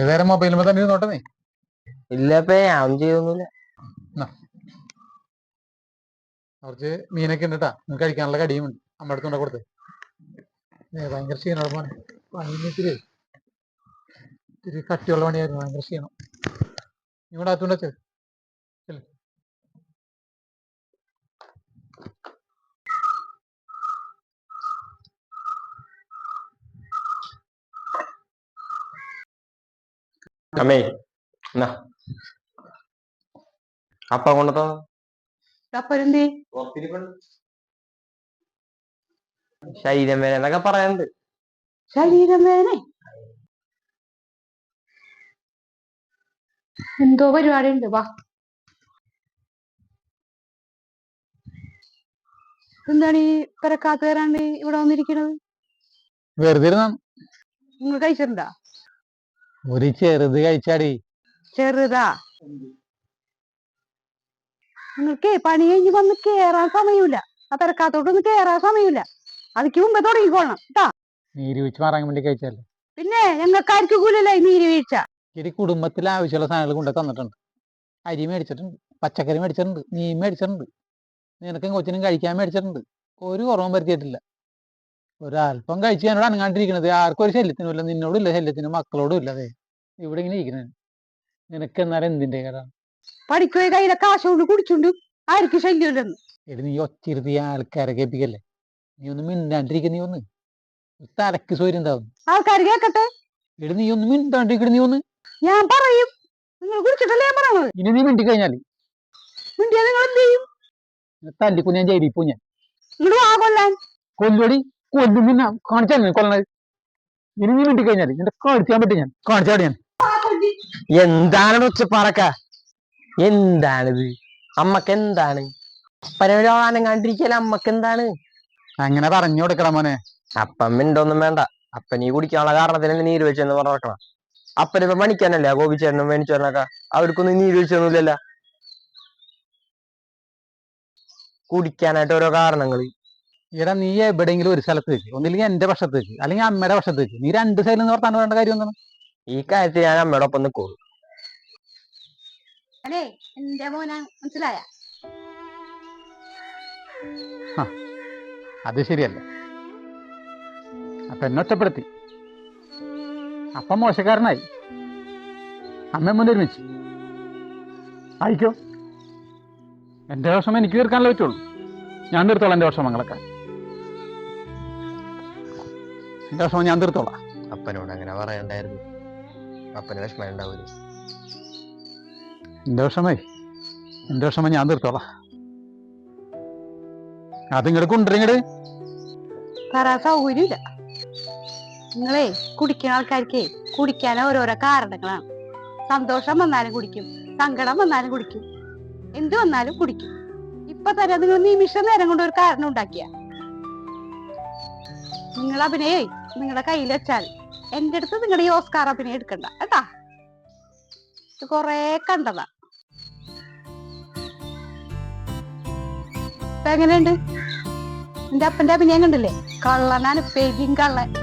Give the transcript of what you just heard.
ഏതായാലും മൊബൈലുമ്പോ തന്നെ നോട്ടെ നീ. ഇല്ലപ്പേ ഞാൻ ഒന്നും ചെയ്തൊന്നുമില്ല കുറച്ച് മീനൊക്കെ ഉണ്ട് കേട്ടാ നിങ്ങൾക്ക് കഴിക്കാനുള്ള കടിയും ഉണ്ട്. അടുത്ത് അടുത്തുണ്ട കൊടുത്ത്. ഭയങ്കര ക്ഷീണം മോനെ. പണി ഇത്തിരി ഇത്തിരി കട്ടിയുള്ള പണിയായിരുന്നു. ഭയങ്കര ക്ഷീണം. ഇവിടെ അകത്തുണ്ട് അമ്മേ എന്നാ അപ്പ അപ്പരെന്തേ ശരീരം വേദന എന്നൊക്കെ പറയാനുണ്ട് ശരീരം വേദന? എന്തോ പരിപാടി ഉണ്ട് വാ. എന്താണ് ഈ പെരക്കാത്ത വരാണ്ട് ഇവിടെ വന്നിരിക്കണത്? വെറുതെ ഇരുന്നാ നിങ്ങൾ കഴിച്ചിട്ടുണ്ടാ? ഒരു ചെറുത് കഴിച്ചാടി. ചെറുതാ? നിങ്ങൾക്ക് പണി കഴിഞ്ഞ് വന്ന് കേറാൻ സമയമില്ല. ആ പെരക്കാത്തോട്ടൊന്ന് കേറാൻ സമയമില്ല. അതിക്ക് മുമ്പേ തുടങ്ങിക്കോളണം കേട്ടാ മാറാൻ വേണ്ടി കഴിച്ചല്ലേ പിന്നെ ഞങ്ങൾക്കാർക്കും കൂലല്ലേ ഈ നീര് വീഴ്ച? ഇത്തിരി കുടുംബത്തിൽ ആവശ്യമുള്ള സാധനങ്ങൾ കൊണ്ടു തന്നിട്ടുണ്ട്. അരി മേടിച്ചിട്ടുണ്ട് പച്ചക്കറി മേടിച്ചിട്ടുണ്ട് മീൻ മേടിച്ചിട്ടുണ്ട്. നിനക്കും കൊച്ചിനും കഴിക്കാൻ മേടിച്ചിട്ടുണ്ട്. ഒരു കുറവും വരുത്തിയിട്ടില്ല. ഒരല്പം കഴിച്ച് ഞാനോട് അനങ്ങാണ്ടിരിക്കണത്. ആർക്കും ഒരു ശല്യത്തിനും ഇല്ല നിന്നോടും ഇല്ല ശല്യത്തിനും മക്കളോടും ഇല്ല അതെ. ഇവിടെ ഇങ്ങനെ ഇരിക്കുന്നത് നിനക്ക് എന്നാലും എന്തിന്റെ കഥ പഠിക്കോ കയ്യിലെ കാശ് കൊണ്ട് കുടിച്ചുണ്ട് ആർക്കും ശല്യമില്ലെന്ന്. എടി നീ ഒച്ചിരുത്തി ആൾക്കാരെ കേൾപ്പിക്കല്ലേ? നീ ഒന്ന് മിണ്ടാണ്ടിരിക്കുന്ന നീ ഒന്ന്. തലക്ക് സൗകര്യം ഉണ്ടാവും ആൾക്കാർ കേക്കട്ടെ എടി നീ ഒന്ന് മിണ്ടാണ്ടിരിക്കണ നീ ഒന്ന്. ഞാൻ പറയും. നിങ്ങൾ കുടിച്ചിട്ടല്ലേ ഞാൻ പറയണത് ഇനി നീ മിണ്ടി കഴിഞ്ഞാൽ മിണ്ടിയാ നിങ്ങൾ എന്ത് ചെയ്യും? തല്ലിപ്പോ ഞാൻ ജയിലിപ്പോ ഞാൻ. നിങ്ങൾ കൊല്ലാൻ. കൊല്ലടി കൊല്ലും പിന്നെ കാണിച്ചാൽ കൊല്ലണത് ഇനി നീ വേണ്ടി കഴിഞ്ഞാൽ എന്റെ പറ്റും ഞാൻ. കാണിച്ചാട് ഞാൻ. എന്താണ് ഉച്ചപ്പാറക്ക എന്താണിത്? അമ്മയ്ക്ക് എന്താണ്? അപ്പനൊരാനം കണ്ടിരിക്കല അമ്മയ്ക്ക് എന്താണ്? അങ്ങനെ പറഞ്ഞു കൊടുക്കണം മോനെ. അപ്പം ഒന്നും വേണ്ട. അപ്പനീ കുടിക്കാനുള്ള കാരണത്തിന് നീര് വെച്ചെന്ന് പറഞ്ഞിറക്കണം അപ്പനിപ്പോ പണിക്കാനല്ലേ ഗോപിച്ചേട്ടനും വേണിച്ചേട്ടനൊക്കെ? അവർക്കൊന്നും നീര് വെച്ചൊന്നുമില്ലല്ല. കുടിക്കാനായിട്ട് ഓരോ കാരണങ്ങൾ ഈടാ നീ എവിടെയെങ്കിലും ഒരു സ്ഥലത്ത് വെച്ച് ഒന്നില്ലെങ്കിൽ എന്റെ പക്ഷത്ത് വെച്ച് അല്ലെങ്കിൽ അമ്മയുടെ പക്ഷത്ത് വെച്ച് നീ രണ്ട് സൈഡിൽ നിന്ന് പറഞ്ഞു വേണ്ട കാര്യം എന്താണ്? ഈ കാര്യത്തിൽ ഞാൻ അമ്മയുടെ ഒപ്പം നിൽക്കുള്ളൂ അല്ലേ എന്റെ മോനാ മനസ്സിലായ? അത് ശരിയല്ല? അപ്പൊ എന്നെ ഒറ്റപ്പെടുത്തി. അപ്പം മോശക്കാരനായി. അമ്മ മുന്നിൽ ഒരുമിച്ച്. ആയിക്കോ. എന്റെ വിഷമം എനിക്ക് തീർക്കാനല്ലേ പറ്റുള്ളൂ. ഞാൻ തീർത്തോളാം എന്റെ വിഷമങ്ങളൊക്കെ. എന്റെ വിഷമം ഞാൻ തീർത്തോളാം. അപ്പനോട് അങ്ങനെ പറയണ്ടായിരുന്നു. അപ്പന് വിഷമം ഉണ്ടാവൂല എന്റെ വിഷമേ എന്റെ വിഷമം ഞാൻ തീർത്തോളാം. അതിങ്ങോട്ട് കൊണ്ടുവരിങ്ങട് തരാൻ സൗകര്യമില്ല. നിങ്ങളെ കുടിക്കുന്ന ആൾക്കാർക്ക് കുടിക്കാൻ ഓരോരോ കാരണങ്ങളാണ്. സന്തോഷം വന്നാലും കുടിക്കും സങ്കടം വന്നാലും കുടിക്കും. എന്ത് വന്നാലും കുടിക്കും. ഇപ്പൊ തന്നെ നിങ്ങൾ നിമിഷ നേരം കൊണ്ട് ഒരു കാരണം ഉണ്ടാക്കിയ. നിങ്ങൾ അഭിനയേ. നിങ്ങളുടെ കയ്യിൽ വെച്ചാൽ എന്റെ അടുത്ത് നിങ്ങളുടെ ഈ ഓസ്കാർ അഭിനയം എടുക്കണ്ട കേട്ടാ? കൊറേ കണ്ടതാ. എങ്ങനെയുണ്ട്? എന്റെ അപ്പന്റെ അഭിനയം കണ്ടില്ലേ? കള്ളനാണ് പെരും കള്ളൻ.